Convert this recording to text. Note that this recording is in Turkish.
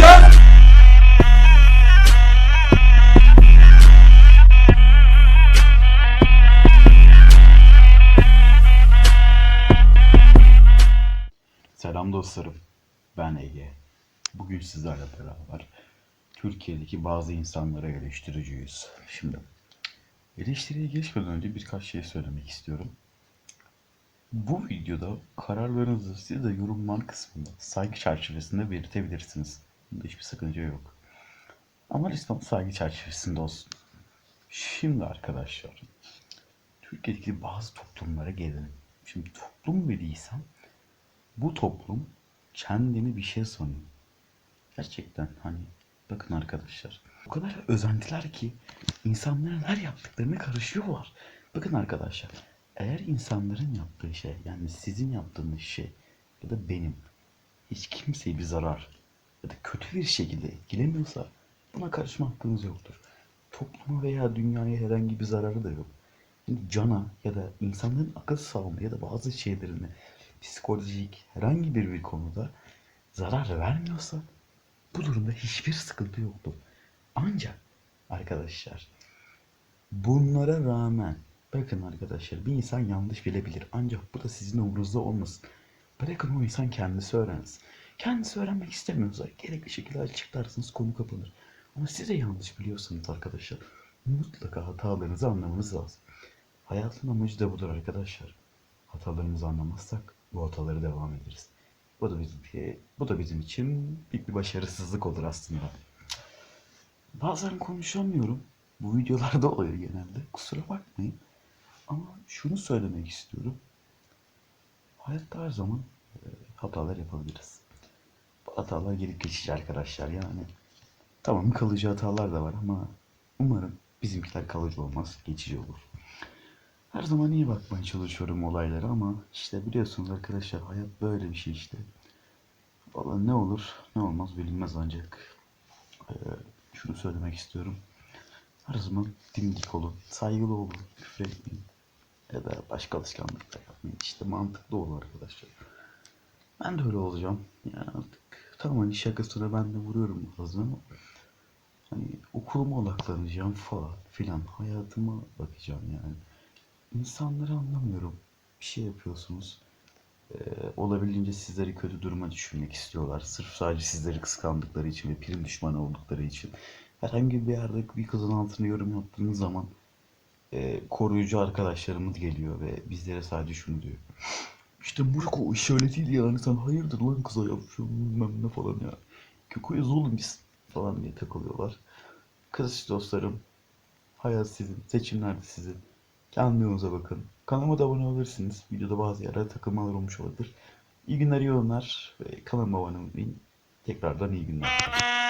tanıtacağız. Selam dostlarım. Ben Ege. Bugün sizlerle beraber Türkiye'deki bazı insanlara eleştireceğiz. Şimdi eleştiriye geçmeden önce birkaç şey söylemek istiyorum. Bu videoda kararlarınızı siz de yorumlar kısmında saygı çerçevesinde belirtebilirsiniz. Bunda hiçbir sakınca yok. Ama lütfen saygı çerçevesinde olsun. Şimdi arkadaşlar Türkiye'deki bazı toplumlara gelelim. Şimdi toplum dediysem bu toplum kendini bir şey sanıyor. Gerçekten hani bakın arkadaşlar. O kadar özentiler ki insanların her yaptıklarını karışıyorlar. Bakın arkadaşlar. Eğer insanların yaptığı şey yani sizin yaptığınız şey ya da benim hiç kimseye bir zarar ya da kötü bir şekilde etkilemiyorsa buna karışma hakkınız yoktur. Topluma veya dünyaya herhangi bir zararı da yok. Şimdi cana ya da insanların akıl sağlığına ya da bazı şeylerine psikolojik herhangi bir bir konuda zarar vermiyorsa bu durumda hiçbir sıkıntı yoktur. Ancak arkadaşlar bunlara rağmen bakın arkadaşlar bir insan yanlış bilebilir ancak bu da sizin umurunuzda olmasın. Bırakın o insan kendisi öğrensin. Kendisi öğrenmek istemiyorsa gerekli şekilde açıklarsınız konu kapanır. Ama siz de yanlış biliyorsanız arkadaşlar mutlaka hatalarınızı anlamanız lazım. Hayatın amacı da budur arkadaşlar. Hatalarımızı anlamazsak bu hataları devam ederiz. Bu da bizim bu da bizim için büyük bir başarısızlık olur aslında. Bazen konuşamıyorum. Bu videolarda oluyor genelde. Kusura bakmayın. Ama şunu söylemek istiyorum. Hayatta her zaman e, hatalar yapabiliriz. Hatalar gelip geçici arkadaşlar yani. Tamam kalıcı hatalar da var ama umarım bizimkiler kalıcı olmaz, geçici olur. Her zaman iyi bakmaya çalışıyorum olaylara ama işte biliyorsunuz arkadaşlar hayat böyle bir şey işte. Vallahi ne olur ne olmaz bilinmez ancak. Ee, şunu söylemek istiyorum. Her zaman dimdik olun, saygılı olun, küfür etmeyin. Ya da başka alışkanlıklar yapmayın. İşte mantıklı olun arkadaşlar. Ben de öyle olacağım. Yani artık tamam hani şakasına ben de vuruyorum bazen ama hani okuluma odaklanacağım falan filan. Hayatıma bakacağım yani. İnsanları anlamıyorum. Bir şey yapıyorsunuz. Ee, olabildiğince sizleri kötü duruma düşürmek istiyorlar. Sırf sadece sizleri kıskandıkları için ve prim düşmanı oldukları için. Herhangi bir yerde bir kızın altına yorum yaptığınız zaman e, koruyucu arkadaşlarımız geliyor ve bizlere sadece şunu diyor. İşte o iş öyle değil yani sen hayırdır lan kıza yapmışsın bilmem ne falan ya. Kökoyuz oğlum biz falan diye takılıyorlar. Kız dostlarım hayat sizin, seçimler de sizin. Kendinize bakın. Kanalıma da abone olabilirsiniz. Videoda bazı yerlerde takılmalar olmuş olabilir. İyi günler, iyi yorumlar ve kanalıma abone olmayı. Tekrardan iyi günler.